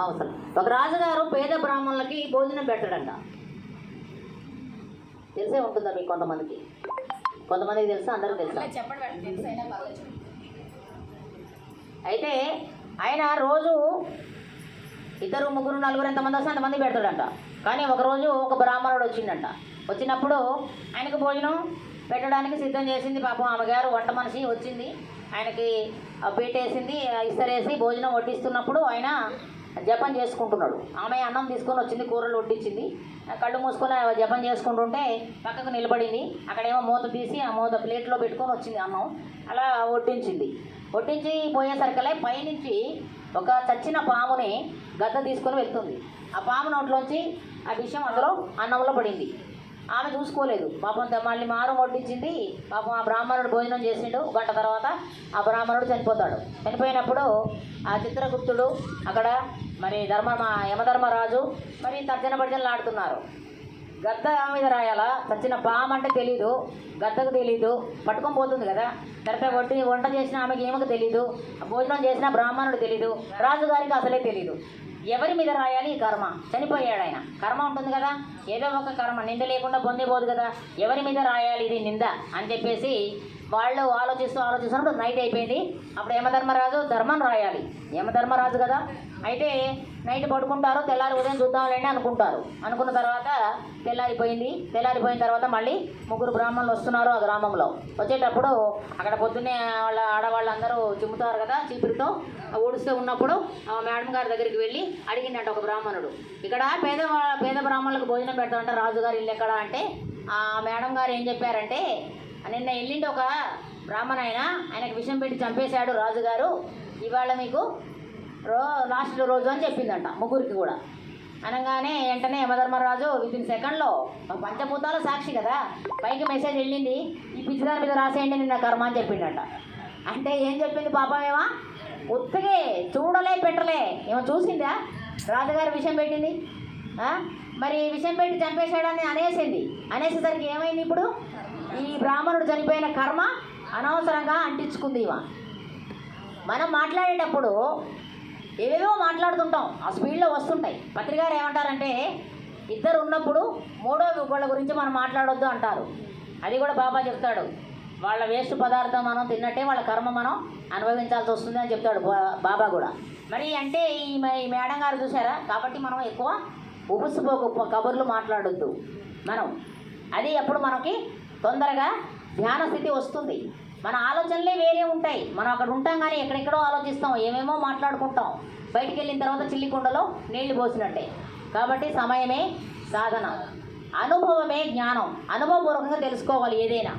అవసరం. ఒక రాజుగారు పేద బ్రాహ్మణులకి భోజనం పెట్టడంట. తెలిసే ఉంటుందా మీకు కొంతమందికి? కొంతమందికి తెలుసా? అందరికీ తెలుసా? అయితే ఆయన రోజు ఇద్దరు ముగ్గురు నలుగురు ఎంతమంది వస్తే అంతమంది పెడతాడంట. కానీ ఒకరోజు ఒక బ్రాహ్మణుడు వచ్చిండంట. వచ్చినప్పుడు ఆయనకు భోజనం పెట్టడానికి సిద్ధం చేసింది పాపం ఆమెగారు వంట మనిషి వచ్చింది. ఆయనకి పీటేసింది ఇస్తరేసి భోజనం వడ్డిస్తున్నప్పుడు ఆయన జపం చేసుకుంటున్నాడు. ఆమె అన్నం తీసుకొని వచ్చింది కూరలు వడ్డించింది కళ్ళు మూసుకొని జపం చేసుకుంటుంటే పక్కకు నిలబడింది. అక్కడేమో మూత తీసి ఆ మూత ప్లేట్లో పెట్టుకొని వచ్చింది అన్నం. అలా వడ్డించింది. వడ్డించి పోయేసరికలే పైనుంచి ఒక చచ్చిన పాముని గద్ద తీసుకొని వెళ్తుంది. ఆ పాము నోట్లోంచి ఆ విషయం అందులో అన్నంలో పడింది. ఆమె చూసుకోలేదు. పాపం మళ్ళీ మారు వడ్డించింది. పాపం ఆ బ్రాహ్మణుడు భోజనం చేసిండు. గంట తర్వాత ఆ బ్రాహ్మణుడు చనిపోతాడు. చనిపోయినప్పుడు ఆ చిత్రగుప్తుడు అక్కడ మరి ధర్మ యమధర్మరాజు మరి తర్జన భర్జనలు ఆడుతున్నారు. గద్ద మీద రాయాలా? చచ్చిన పాము అంటే తెలీదు. గద్దకు తెలీదు. పట్టుకొని పోతుంది కదా. తెరపై కొట్టి వంట చేసిన ఆమెకి ఏమకు తెలీదు. భోజనం చేసిన బ్రాహ్మణుడు తెలీదు. రాజుగారికి అసలే తెలీదు. ఎవరి మీద రాయాలి? ఈ కర్మ. చనిపోయాడు ఆయన. కర్మ ఉంటుంది కదా. ఏదో ఒక కర్మ. నింద లేకుండా పొందిపోదు కదా. ఎవరి మీద రాయాలి? ఇది నింద అని చెప్పేసి వాళ్ళు ఆలోచిస్తూ ఆలోచిస్తున్నప్పుడు నైట్ అయిపోయింది. అప్పుడు యమధర్మరాజు ధర్మం రాయాలి. యమధర్మరాజు కదా? అయితే నైట్ పడుకుంటారు తెల్లారి ఉదయం చూద్దాంలేండి అనుకుంటారు. అనుకున్న తర్వాత తెల్లారిపోయింది. తెల్లారిపోయిన తర్వాత మళ్ళీ ముగ్గురు బ్రాహ్మణులు వస్తున్నారు ఆ గ్రామంలో. వచ్చేటప్పుడు అక్కడ పొద్దున్నే వాళ్ళ ఆడవాళ్ళందరూ చిమ్ముతారు కదా చీపురితో. ఊడుస్తూ ఉన్నప్పుడు ఆ మేడం గారి దగ్గరికి వెళ్ళి అడిగిందంట ఒక బ్రాహ్మణుడు. ఇక్కడ పేద పేద బ్రాహ్మణులకు భోజనం పెడతామంట రాజుగారు ఇల్లు ఎక్కడ? అంటే ఆ మేడం గారు ఏం చెప్పారంటే నిన్న వెళ్ళిండి ఒక బ్రాహ్మణ ఆయన ఆయనకు విషయం పెట్టి చంపేశాడు రాజుగారు. ఇవాళ మీకు రో లాస్ట్ రోజు అని చెప్పిందంట ముగ్గురికి కూడా. అనగానే వెంటనే యమధర్మరాజు విత్ ఇన్ సెకండ్లో పంచభూతాల సాక్షి కదా పైకి మెసేజ్ వెళ్ళింది ఈ పిచ్చిదారి మీద రాసేయండి నిన్న కర్మ అని చెప్పిండట. అంటే ఏం చెప్పింది పాపమేమా ఏమా ఉత్తగే చూడలే పెట్టలే. ఏమో చూసిందా? రాజుగారు విషయం పెట్టింది. మరి విషయం పెట్టి చంపేశాడని అనేసింది. అనేసేసరికి ఏమైంది ఇప్పుడు? ఈ బ్రాహ్మణుడు చనిపోయిన కర్మ అనవసరంగా అంటించుకుంది ఇవ. మనం మాట్లాడేటప్పుడు ఏవేవో మాట్లాడుతుంటాం. ఆ స్పీడ్లో వస్తుంటాయి. పత్రికారు ఏమంటారంటే ఇద్దరు ఉన్నప్పుడు మూడో వాళ్ళ గురించి మనం మాట్లాడొద్దు అంటారు. అది కూడా బాబా చెప్తాడు. వాళ్ళ వేస్ట్ పదార్థం మనం తిన్నట్టే వాళ్ళ కర్మ మనం అనుభవించాల్సి వస్తుంది అని చెప్తాడు బా- బాబా కూడా. మరి అంటే ఈ ఈ మేడం గారు చూసారా? కాబట్టి మనం ఎక్కువ ఉబుసుపోకు కబుర్లు మాట్లాడొద్దు. మనం అది అప్పుడు మనకి తొందరగా ధ్యాన స్థితి వస్తుంది. మన ఆలోచనలే వేరే ఉంటాయి. మనం అక్కడ ఉంటాం కానీ ఎక్కడెక్కడో ఆలోచిస్తాం. ఏమేమో మాట్లాడుకుంటాం. బయటికి వెళ్ళిన తర్వాత చిల్లికుండలో నీళ్ళు పోసినట్టే. కాబట్టి సమయమే సాధన. అనుభవమే జ్ఞానం. అనుభవపూర్వకంగా తెలుసుకోవాలి ఏదైనా.